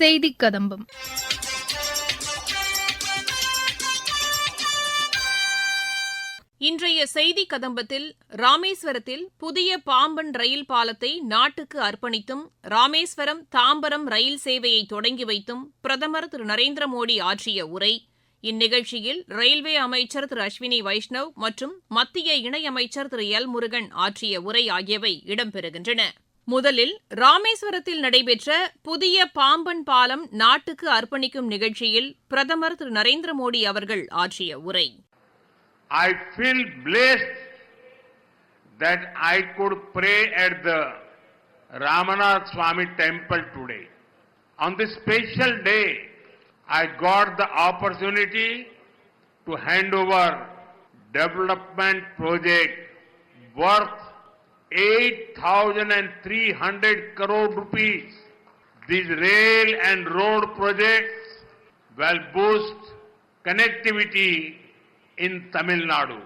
செய்தி கதம்பம். இன்றைய செய்தி கதம்பத்தில் ராமேஸ்வரத்தில் புதிய பாம்பன் ரயில் பாலத்தை நாட்டுக்கு அர்ப்பணித்தும் ராமேஸ்வரம் தாம்பரம் ரயில் சேவையை தொடங்கி வைத்தும் பிரதமர் திரு நரேந்திர மோடி ஆற்றிய உரை. இந்நிகழ்ச்சியில் ரயில்வே அமைச்சர் திரு அஸ்வினி வைஷ்ணவ் மற்றும் மத்திய இணையமைச்சர் திரு எல் முருகன் ஆற்றிய உரை ஆகியவை இடம்பெறுகின்றன. முதலில் ராமேஸ்வரத்தில் நடைபெற்ற புதிய பாம்பன் பாலம் நாட்டுக்கு அர்ப்பணிக்கும் நிகழ்ச்சியில் பிரதமர் திரு நரேந்திர மோடி அவர்கள் ஆற்றிய உரை I feel blessed that I could pray at the Ramanath Swami temple today. On this special day, I got the opportunity to hand over development project worth 8,300 crore rupees. These rail and road projects will boost connectivity in Tamil Nadu.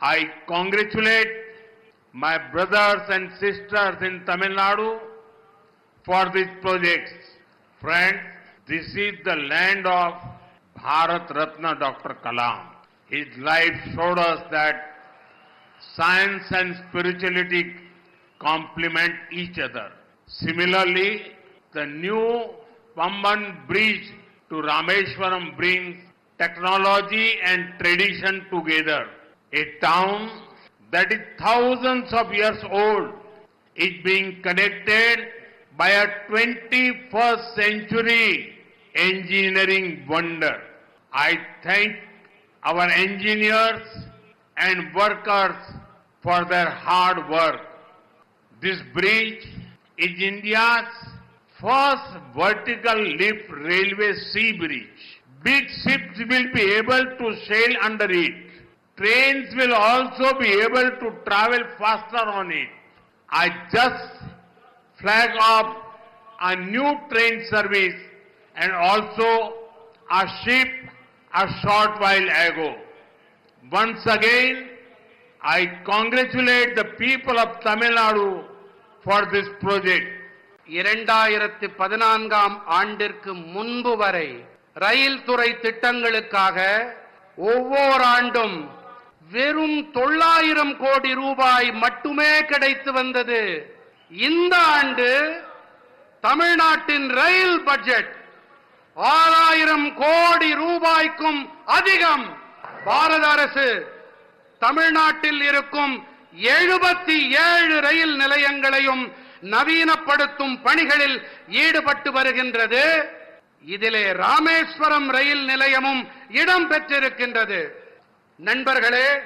I congratulate my brothers and sisters in Tamil Nadu for these projects. Friends, this is the land of Bharat Ratna Dr. Kalam. His life showed us that science and spirituality complement each other. Similarly, the new Pamban bridge to Rameshwaram brings technology and tradition together. A town that is thousands of years old is being connected by a 21st century engineering wonder. I thank our engineers and workers for their hard work. This bridge is India's first vertical lift railway sea bridge. Big ships will be able to sail under it. Trains will also be able to travel faster on it. I just flag off a new train service and also a ship a short while ago. Once again, I congratulate the people of Tamil Nadu for this project. இரண்டாயிரத்தி பதினான்காம் ஆண்டிற்கு முன்பு வரை ரயில் துறை திட்டங்களுக்காக ஒவ்வொரு ஆண்டும் வெறும் தொள்ளாயிரம் கோடி ரூபாய் மட்டுமே கிடைத்து வந்தது இந்த ஆண்டு தமிழ்நாட்டின் ரயில் பட்ஜெட் ஆறாயிரம் கோடி ரூபாய்க்கும் அதிகம் பாரத அரசு தமிழ்நாட்டில் இருக்கும் எழுபத்தி ஏழு ரயில் நிலையங்களையும் நவீனப்படுத்தும் பணிகளில் ஈடுபட்டு வருகின்றது. இதிலே ராமேஸ்வரம் ரயில் நிலையமும் இடம் பெற்றிருக்கின்றது. நண்பர்களே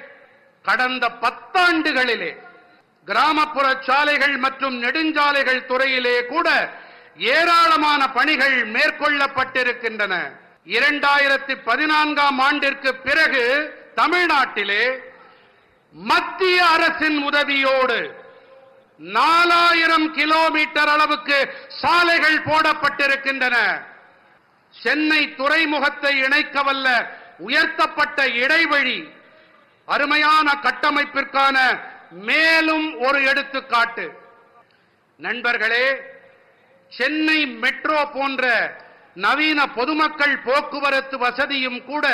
கடந்த பத்தாண்டுகளிலே கிராமப்புற சாலைகள் மற்றும் நெடுஞ்சாலைகள் துறையிலே கூட ஏராளமான பணிகள் மேற்கொள்ளப்பட்டிருக்கின்றன. இரண்டாயிரத்தி பதினான்காம் ஆண்டிற்கு பிறகு தமிழ்நாட்டிலே மத்திய அரசின் உதவியோடு நாலாயிரம் கிலோமீட்டர் அளவுக்கு சாலைகள் போடப்பட்டிருக்கின்றன. சென்னை துறைமுகத்தை இணைக்கவல்ல உயர்த்தப்பட்ட இடைவழி அருமையான கட்டமைப்பிற்கான மேலும் ஒரு எடுத்துக்காட்டு. நண்பர்களே சென்னை மெட்ரோ போன்ற நவீன பொதுமக்கள் போக்குவரத்து வசதியும் கூட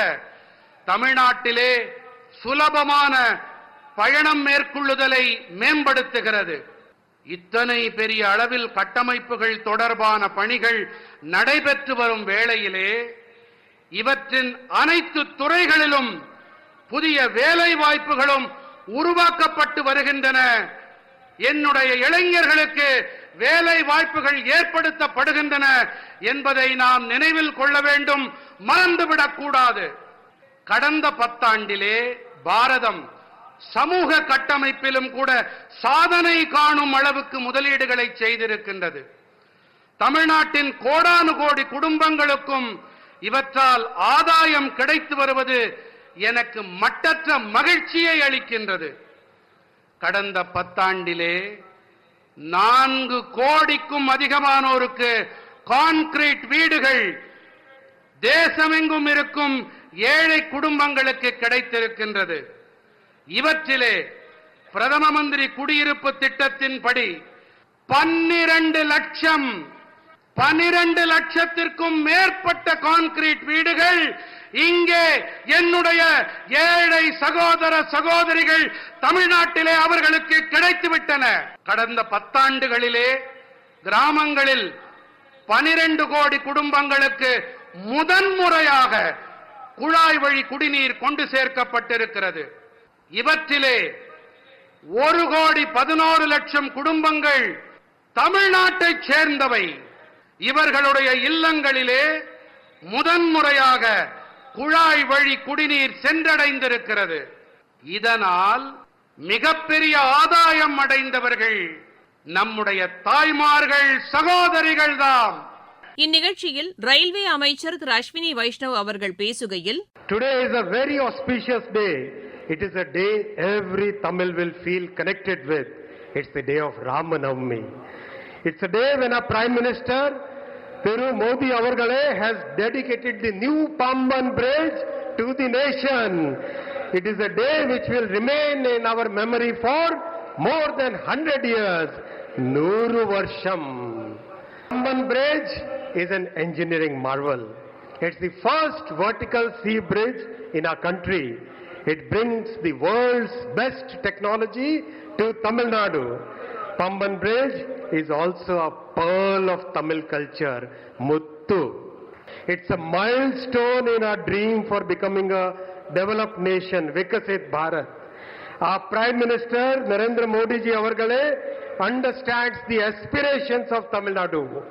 தமிழ்நாட்டிலே சுலபமான பயணம் மேற்கொள்ளுதலை மேம்படுத்துகிறது. இத்தனை பெரிய அளவில் கட்டமைப்புகள் தொடர்பான பணிகள் நடைபெற்று வரும் வேளையிலே இவற்றின் அனைத்து துறைகளிலும் புதிய வேலை வாய்ப்புகளும் உருவாக்கப்பட்டு வருகின்றன. என்னுடைய இளைஞர்களுக்கு வேலை வாய்ப்புகள் ஏற்படுத்தப்படுகின்றன என்பதை நாம் நினைவில் கொள்ள வேண்டும். மறந்துவிடக் கூடாது கடந்த பத்தாண்டிலே பாரதம் சமூக கட்டமைப்பிலும் கூட சாதனை காணும் அளவுக்கு முதலீடுகளை செய்திருக்கின்றது. தமிழ்நாட்டின் கோடானு கோடி குடும்பங்களுக்கும் இவற்றால் ஆதாயம் கிடைத்து வருவது எனக்கு மட்டற்ற மகிழ்ச்சியை அளிக்கின்றது. கடந்த பத்தாண்டிலே நான்கு கோடிக்கும் அதிகமானோருக்கு கான்கிரீட் வீடுகள் தேசமெங்கும் இருக்கும் ஏழை குடும்பங்களுக்கு கிடைத்திருக்கின்றது. இவற்றிலே பிரதம மந்திரி குடியிருப்பு திட்டத்தின்படி பன்னிரண்டு லட்சம் பனிரெண்டு லட்சத்திற்கும் மேற்பட்ட கான்கிரீட் வீடுகள் இங்கே என்னுடைய ஏழை சகோதர சகோதரிகள் தமிழ்நாட்டிலே அவர்களுக்கு கிடைத்துவிட்டன. கடந்த பத்தாண்டுகளிலே கிராமங்களில் பனிரெண்டு கோடி குடும்பங்களுக்கு முதன்முறையாக குழாய் வழி குடிநீர் கொண்டு சேர்க்கப்பட்டிருக்கிறது. இவற்றிலே ஒரு கோடி பதினோரு லட்சம் குடும்பங்கள் தமிழ்நாட்டைச் சேர்ந்தவை. இவர்களுடைய இல்லங்களிலே முதன்முறையாக குழாய் வழி குடிநீர் சென்றடைந்திருக்கிறது. இதனால் மிகப்பெரிய ஆதாயம் அடைந்தவர்கள் நம்முடைய தாய்மார்கள் சகோதரிகள் தாம். இந்நிகழ்ச்சியில் ரயில்வே அமைச்சர் திரு அஸ்வினி வைஷ்ணவ் அவர்கள் பேசுகையில் Today is a very auspicious day. It is a day every Tamil will feel connected with. It's the day of Ramanavami. It's a day when our Prime Minister, Thiru Modi Avargale, has dedicated the new Pamban Bridge to the nation. It is a day which will remain in our memory for more than 100 years. Nuru Varsham. Pamban Bridge is an engineering marvel. It's the first vertical sea bridge in our country. It brings the world's best technology to Tamil Nadu. Pamban Bridge is also a pearl of Tamil culture, Muttu. It's a milestone in our dream for becoming a developed nation, Vikasit Bharat. Our Prime Minister Narendra Modi ji understands the aspirations of Tamil Nadu.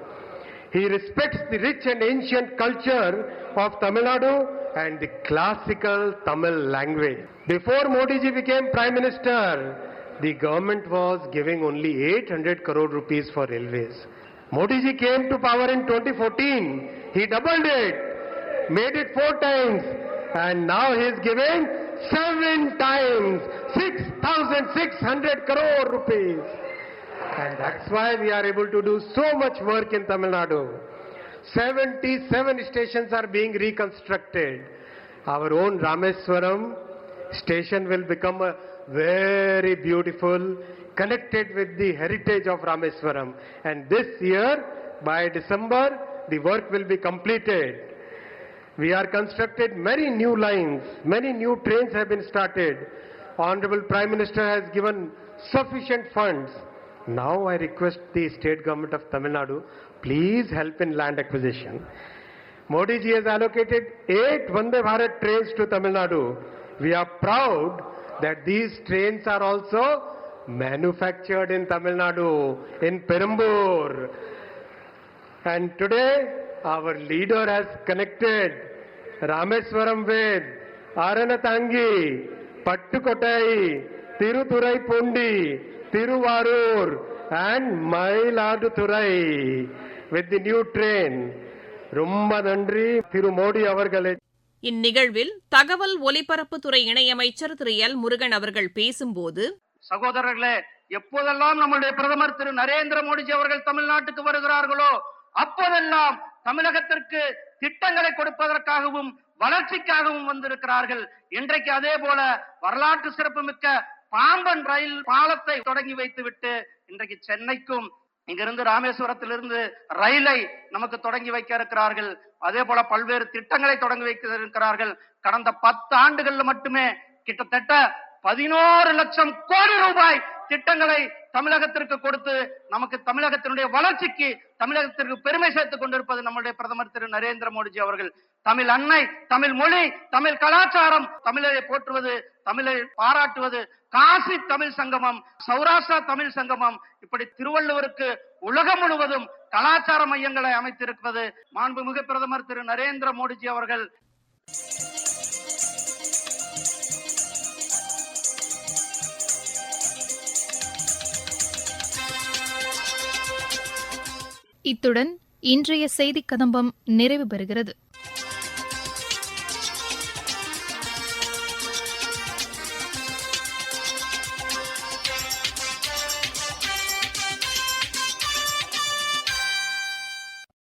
He respects the rich and ancient culture of Tamil Nadu and the classical Tamil language. Before Modi ji became Prime Minister, the government was giving only 800 crore rupees for railways. Modi ji came to power in 2014. He doubled it, made it four times, and now he is giving seven times 6,600 crore rupees. And that's why we are able to do so much work in Tamil Nadu. 77 stations are being reconstructed. Our own Rameswaram station will become a very beautiful, connected with the heritage of Rameswaram. And this year, by December, the work will be completed. We are constructed many new lines, many new trains have been started. Honorable Prime Minister has given sufficient funds. Now I request the state government of Tamil Nadu, please help in land acquisition. Modi ji has allocated eight Vande Bharat trains to Tamil Nadu. We are proud that these trains are also manufactured in Tamil Nadu, in Perambur. And today, our leader has connected Rameswaram with Aranatangi, Pattukottai, Tiruthurai Tiruvarur, and Mailaduturai with the new train. ரொம்ப நன்றி திரு மோடி அவர்களே. இந்நிகழ்வில் தகவல் ஒலிபரப்புத்துறை இணையமைச்சர் திரு L Murugan அவர்கள் பேசும்போது சகோதரர்களே எப்போதெல்லாம் நம்முடைய பிரதமர் திரு நரேந்திர மோடிஜி அவர்கள் தமிழ்நாட்டுக்கு வருகிறார்களோ அப்போதெல்லாம் தமிழகத்திற்கு திட்டங்களை கொடுப்பதற்காகவும் வளர்ச்சிக்காகவும் வந்திருக்கிறார்கள். இன்றைக்கு அதே போல வரலாற்று சிறப்புமிக்க பாம்பன் ரயில் பாலத்தை தொடங்கி வைத்துவிட்டு இன்றைக்கு சென்னைக்கும் இங்கிருந்து ராமேஸ்வரத்திலிருந்து ரயிலை நமக்கு தொடங்கி வைக்க இருக்கிறார்கள். அதே போல பல்வேறு திட்டங்களை தொடங்கி வைக்க இருக்கிறார்கள். கடந்த பத்து ஆண்டுகள்ல மட்டுமே கிட்டத்தட்ட பதினோரு லட்சம் கோடி ரூபாய் திட்டங்களை தமிழகத்திற்கு கொடுத்து நமக்கு தமிழகத்தினுடைய வளர்ச்சிக்கு தமிழகத்திற்கு பெருமை சேர்த்துக் கொண்டிருப்பது நம்முடைய பிரதமர் திரு நரேந்திர மோடிஜி அவர்கள். தமிழ் அன்னை தமிழ் மொழி தமிழ் கலாச்சாரம் தமிழரை போற்றுவது தமிழை பாராட்டுவது காசி தமிழ் சங்கமம் சௌராஷ்டிரா தமிழ் சங்கமம் இப்படி திருவள்ளுவருக்கு உலகம் முழுவதும் கலாச்சார மையங்களை அமைத்திருப்பது மாண்புமிகு பிரதமர் திரு நரேந்திர மோடிஜி அவர்கள். இத்துடன் இன்றைய செய்தி கதம்பம் நிறைவு பெறுகிறது.